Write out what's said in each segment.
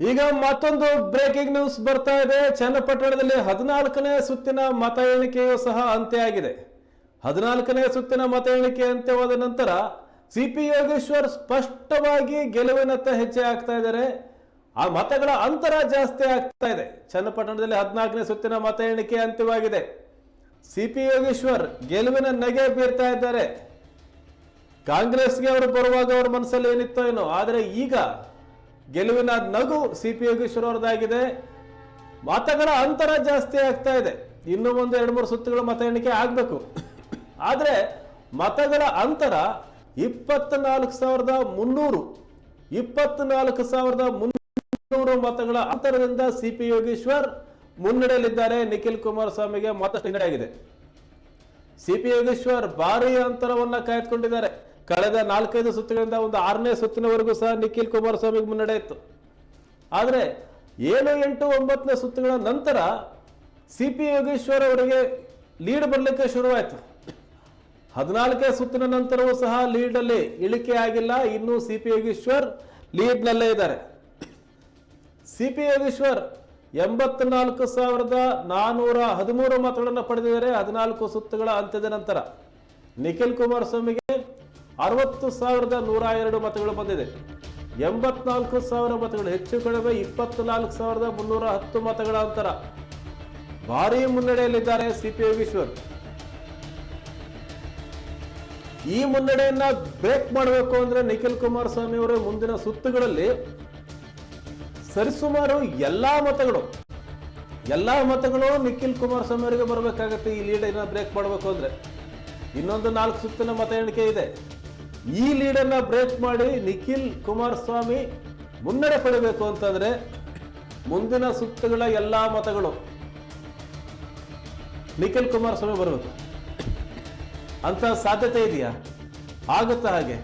ಈಗ ಮತ್ತೊಂದು breaking news ಬರ್ತಾ ಇದೆ. ಚನ್ನಪಟ್ಟಣದಲ್ಲಿ ಹದಿನಾಲ್ಕನೇ ಸುತ್ತಿನ ಮತ ಎಣಿಕೆಯೂ ಸಹ ಅಂತ್ಯ ಆಗಿದೆ ಹದಿನಾಲ್ಕನೇ ಸುತ್ತಿನ ಮತ ಎಣಿಕೆ ಅಂತ್ಯವಾದ ನಂತರ ಸಿ ಪಿ ಯೋಗೇಶ್ವರ್ ಸ್ಪಷ್ಟವಾಗಿ ಗೆಲುವಿನತ್ತ ಹೆಜ್ಜೆ ಆಗ್ತಾ ಇದ್ದಾರೆ. ಆ ಮತಗಳ ಅಂತರ ಜಾಸ್ತಿ ಆಗ್ತಾ ಇದೆ. ಚನ್ನಪಟ್ಟಣದಲ್ಲಿ ಹದಿನಾಲ್ಕನೇ ಸುತ್ತಿನ ಮತ ಎಣಿಕೆ ಅಂತ್ಯವಾಗಿದೆ. ಸಿ ಪಿ ಯೋಗೇಶ್ವರ್ ಗೆಲುವಿನ ನಗೆ ಬೀರ್ತಾ ಇದ್ದಾರೆ. ಕಾಂಗ್ರೆಸ್ಗೆ ಅವರು ಬರುವಾಗ ಅವ್ರ ಮನಸ್ಸಲ್ಲಿ ಏನಿತ್ತೋ ಏನೋ. ಆದರೆ ಈಗ ಗೆಲುವಿನ ನಗು ಸಿ ಪಿ ಯೋಗೇಶ್ವರ್ ಮತಗಳ ಅಂತರ ಜಾಸ್ತಿ ಆಗ್ತಾ ಇದೆ. ಇನ್ನೂ ಒಂದು ಎರಡು ಮೂರು ಸುತ್ತುಗಳ ಮತ ಎಣಿಕೆ ಆಗಬೇಕು. ಆದರೆ ಮತಗಳ ಅಂತರ ಇಪ್ಪತ್ನಾಲ್ಕು ಸಾವಿರದ ಮುನ್ನೂರು, ಇಪ್ಪತ್ನಾಲ್ಕು ಸಾವಿರದ ಮುನ್ನೂರು ಮತಗಳ ಅಂತರದಿಂದ ಸಿ ಪಿ ಯೋಗೇಶ್ವರ್ ಮುನ್ನಡೆಯಲಿದ್ದಾರೆ ನಿಖಿಲ್ ಕುಮಾರಸ್ವಾಮಿಗೆ ಮತ್ತಷ್ಟು ಹಿನ್ನಡೆಯಾಗಿದೆ ಸಿ ಪಿ ಯೋಗೇಶ್ವರ್ ಭಾರೀ ಅಂತರವನ್ನು ಕಾಯ್ದುಕೊಂಡಿದ್ದಾರೆ. ಕಳೆದ ನಾಲ್ಕೈದು ಸುತ್ತುಗಳಿಂದ ಒಂದು ಆರನೇ ಸುತ್ತಿನವರೆಗೂ ಸಹ ನಿಖಿಲ್ ಕುಮಾರಸ್ವಾಮಿಗೆ ಮುನ್ನಡೆ ಇತ್ತು. ಆದರೆ ಏಳು ಎಂಟು ಒಂಬತ್ತನೇ ಸುತ್ತುಗಳ ನಂತರ ಸಿ ಪಿ ಯೋಗೇಶ್ವರ್ ಅವರಿಗೆ ಲೀಡ್ ಬರಲಿಕ್ಕೆ ಶುರುವಾಯಿತು. ಹದಿನಾಲ್ಕನೇ ಸುತ್ತಿನ ನಂತರವೂ ಸಹ ಲೀಡಲ್ಲಿ ಇಳಿಕೆ ಆಗಿಲ್ಲ. ಇನ್ನು ಸಿ ಪಿ ಯೋಗೇಶ್ವರ್ ಲೀಡ್ನಲ್ಲೇ ಇದ್ದಾರೆ. ಸಿ ಪಿ ಯೋಗೇಶ್ವರ್ ಎಂಬತ್ನಾಲ್ಕು ಸಾವಿರದ ನಾನೂರ ಹದಿಮೂರು ಮತಗಳನ್ನು ಪಡೆದಿದ್ದಾರೆ. ಹದಿನಾಲ್ಕು ಸುತ್ತುಗಳ ಅಂತ್ಯದ ನಂತರ ನಿಖಿಲ್ ಕುಮಾರಸ್ವಾಮಿಗೆ ಅರವತ್ತು ಸಾವಿರದ ನೂರ ಎರಡು ಮತಗಳು ಬಂದಿದೆ. ಎಂಬತ್ನಾಲ್ಕು ಸಾವಿರ ಮತಗಳು, ಹೆಚ್ಚು ಕಡಿಮೆ ಇಪ್ಪತ್ನಾಲ್ಕು ಸಾವಿರದ ಮುನ್ನೂರ ಹತ್ತು ಮತಗಳ ಅಂತರ. ಭಾರೀ ಮುನ್ನಡೆಯಲ್ಲಿದ್ದಾರೆ ಸಿ ಪಿ ಯೋಗೇಶ್ವರ್ ಈ ಮುನ್ನಡೆಯನ್ನ ಬ್ರೇಕ್ ಮಾಡಬೇಕು ಅಂದ್ರೆ ನಿಖಿಲ್ ಕುಮಾರಸ್ವಾಮಿ ಅವರು ಮುಂದಿನ ಸುತ್ತುಗಳಲ್ಲಿ ಸರಿಸುಮಾರು ಎಲ್ಲಾ ಮತಗಳು ಎಲ್ಲಾ ಮತಗಳು ನಿಖಿಲ್ ಕುಮಾರಸ್ವಾಮಿ ಅವರಿಗೆ ಬರಬೇಕಾಗತ್ತೆ. ಈ ಲೀಡನ್ನ ಬ್ರೇಕ್ ಮಾಡಬೇಕು ಅಂದ್ರೆ ಇನ್ನೊಂದು ನಾಲ್ಕು ಸುತ್ತಿನ ಮತ ಎಣಿಕೆ ಇದೆ. ಈ ಲೀಡನ್ನ ಬ್ರೇಕ್ ಮಾಡಿ ನಿಖಿಲ್ ಕುಮಾರಸ್ವಾಮಿ ಮುನ್ನಡೆ ಪಡೆಯಬೇಕು ಅಂತಂದ್ರೆ ಮುಂದಿನ ಸುತ್ತುಗಳ ಎಲ್ಲಾ ಮತಗಳು. ನಿಖಿಲ್ ಕುಮಾರಸ್ವಾಮಿ ಬರಬೇಕು. ಅಂತ ಸಾಧ್ಯತೆ ಇದೆಯಾ? ಆಗುತ್ತಾ ಹಾಗೆ?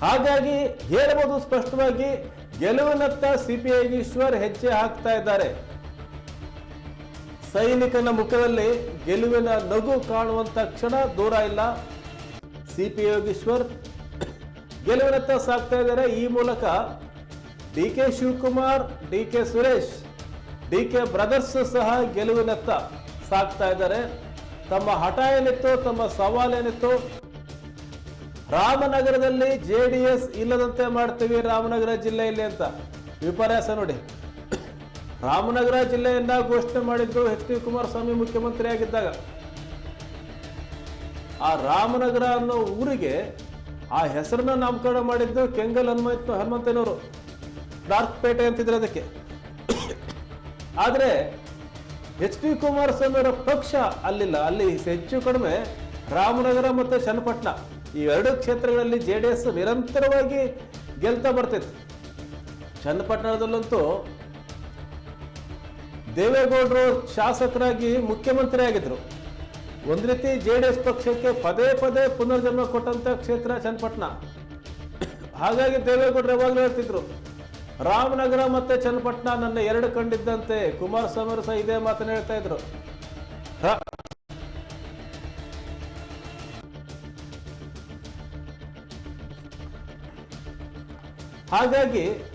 ಹಾಗಾಗಿ ಹೇಳಬಹುದು ಸ್ಪಷ್ಟವಾಗಿ ಗೆಲುವಿನತ್ತ ಸಿಪಿಐ ಈಶ್ವರ್ ಹೆಜ್ಜೆ ಹಾಕ್ತಾ ಇದ್ದಾರೆ. ಸೈನಿಕನ ಮುಖದಲ್ಲಿ ಗೆಲುವಿನ ನಗು ಕಾಣುವಂತ ಕ್ಷಣ ದೂರ ಇಲ್ಲ. ಸಿಪಿ ಯೋಗೇಶ್ವರ್ ಗೆಲುವಿನತ್ತ ಸಾಗ್ತಾ ಇದ್ದಾರೆ. ಈ ಮೂಲಕ D K Shivakumar, D K Suresh, D K brothers ಸಹ ಗೆಲುವಿನತ್ತ ಸಾಗ್ತಾ ಇದ್ದಾರೆ. ತಮ್ಮ ಹಠ ಏನಿತ್ತು, ತಮ್ಮ ಸವಾಲೇನಿತ್ತು ರಾಮನಗರದಲ್ಲಿ ಜೆ ಡಿ ಎಸ್ ಇಲ್ಲದಂತೆ ಮಾಡ್ತೀವಿ ರಾಮನಗರ ಜಿಲ್ಲೆಯಲ್ಲಿ ಅಂತ ವಿಪರ್ಯಾಸ ನೋಡಿ. ರಾಮನಗರ ಜಿಲ್ಲೆಯನ್ನ ಘೋಷಣೆ ಮಾಡಿದ್ದು ಎಚ್ ಡಿ ಕುಮಾರಸ್ವಾಮಿ ಮುಖ್ಯಮಂತ್ರಿ ಆಗಿದ್ದಾಗ ಆ ರಾಮನಗರ ಅನ್ನೋ ಊರಿಗೆ ಆ ಹೆಸರನ್ನ ನಾಮಕರಣ ಮಾಡಿದ್ದು ಕೆಂಗಲ್ ಹನುಮಂತ ಹನುಮಂತನವರು. ಪೇಟೆ ಅಂತಿದ್ರೆ ಅದಕ್ಕೆ. ಆದರೆ, ಎಚ್ ಡಿ ಕುಮಾರಸ್ವಾಮಿ ಅವರ ಪಕ್ಷ ಅಲ್ಲಿಲ್ಲ. ಅಲ್ಲಿ ಹೆಚ್ಚು ಕಡಿಮೆ ರಾಮನಗರ ಮತ್ತು ಚನ್ನಪಟ್ಟಣ. ಈ ಎರಡು ಕ್ಷೇತ್ರಗಳಲ್ಲಿ ಜೆ ಡಿ ಎಸ್ ನಿರಂತರವಾಗಿ ಗೆಲ್ತಾ ಬರ್ತಿತ್ತು. ಚನ್ನಪಟ್ಟಣದಲ್ಲಂತೂ ದೇವೇಗೌಡರು ಶಾಸಕರಾಗಿ ಮುಖ್ಯಮಂತ್ರಿ ಆಗಿದ್ರು ಒಂದ್ ರೀತಿ ಜೆ ಡಿ ಎಸ್ ಪಕ್ಷಕ್ಕೆ ಪದೇ ಪದೇ ಪುನರ್ಜನ್ಮ ಕೊಟ್ಟಂತ ಕ್ಷೇತ್ರ ಚನ್ನಪಟ್ಟಣ. ಹಾಗಾಗಿ ದೇವೇಗೌಡರು ಯಾವಾಗಲೂ ಹೇಳ್ತಿದ್ರು, ರಾಮನಗರ ಮತ್ತೆ ಚನ್ನಪಟ್ಟಣ ನನ್ನ ಎರಡು ಕಂಡಿದ್ದಂತೆ ಕುಮಾರಸ್ವಾಮಿ ಸಹ ಇದೇ ಮಾತನ್ನ ಹೇಳ್ತಾ ಇದ್ರು. ಹಾಗಾಗಿ